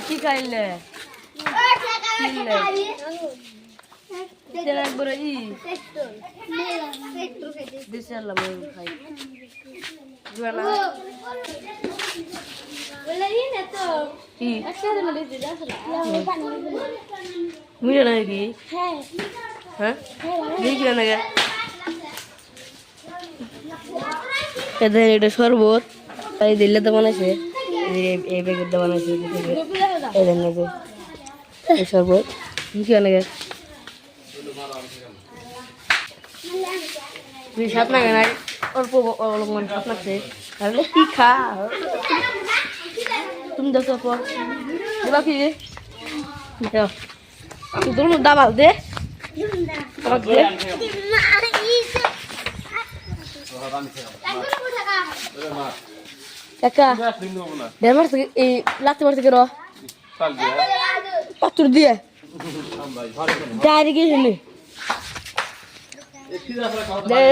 কি খাইলে? একবার ই। খাই। মিলে না কি হ্যাঁ এটা শরবত। তাই দিল্লি তো যে এই প্যাকেট তো বানাইছে এই দেন যে এই শরবত। কি অনেক সাত না কেন? অল্প অল্প মানে সাত লাগছে তাহলে কি খা? তুমি দেখো পর দিবা কি দাও। তুই তোর দাবাল দে। দে। কাকা দেড় মাস থেকে এই লাগতে মাস থেকে র দিয়ে? ডায়েরি গিয়েছিলি দে।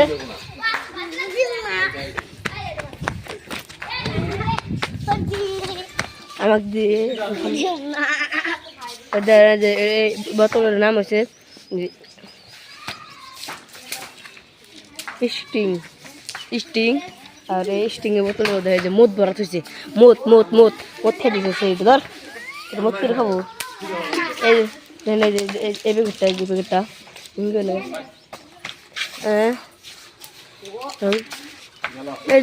আমাকে দিয়ে বোতলের নাম হচ্ছে স্টিং। স্টিং? আর এই স্টিং এর বোতলের যে মদ ভরা থইছে। মদ মদ মদ মদ খেয়ে দিছে সেই ধর মদ করে খাব? এই এই প্যাকেটটা এই প্যাকেটটা হ্যাঁ?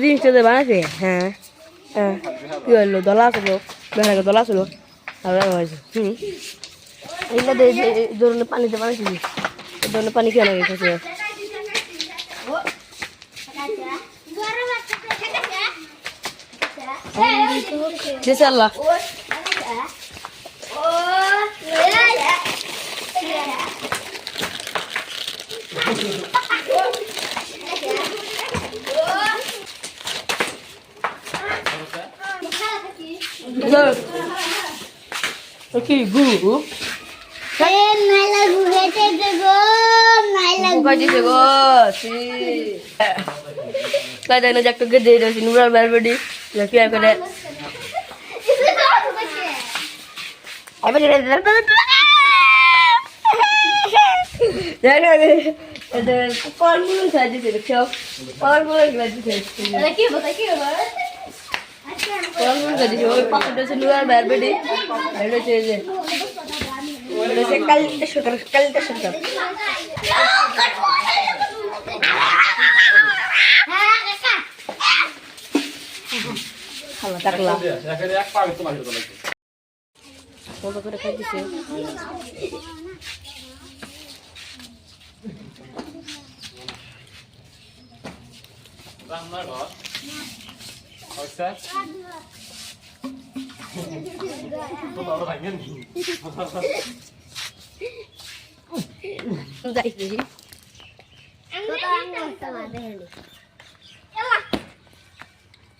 জিনিসটা বানাইছে? হ্যাঁ হ্যাঁ। কি হলো দলা ছিল বেড়াকে দলা আর হয়েছে। হুম। এইটা ধরনের পানিতে বানাইছি এই ধরনের পানি কেন গেছে جزا الله Okay, good. দিছে আল্লাহ কি গু গু দিছে গো সি কাই দেন একটা গেদে দিছে নুরাল বেলবেডি। কি করে আবার এটা এটা ফলমূল খাই দিছে দেখো ফলমূল খাই দিছে ফলমূল খাই দিছে ওই পাশে হচ্ছে নুরাল বেলবেডি। এটা হচ্ছে এই যে এটা হচ্ছে কালিটা সরকার কালিটা খালা করে খাই দিছে। যাইছি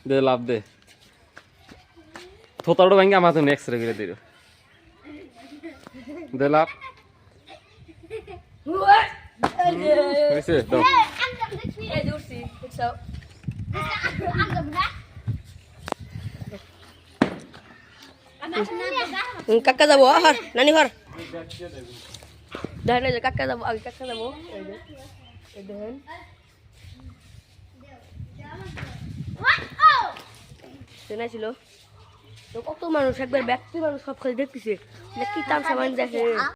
দে লাভ দে। থোতাড়ো ভাঙ্গে আমার তুমি এক্সরে করে দিল দে লাভ। হয়েছে? দাও। কাকা যাব হর, নানি হর। দেখেন কাকা যাব, আগে কাকা যাব। দেখেন। চেনাইছিল তো কত মানুষ, একবার ব্যক্তি মানুষ সব খালি দেখতেছে। কি টান সামান দেখে।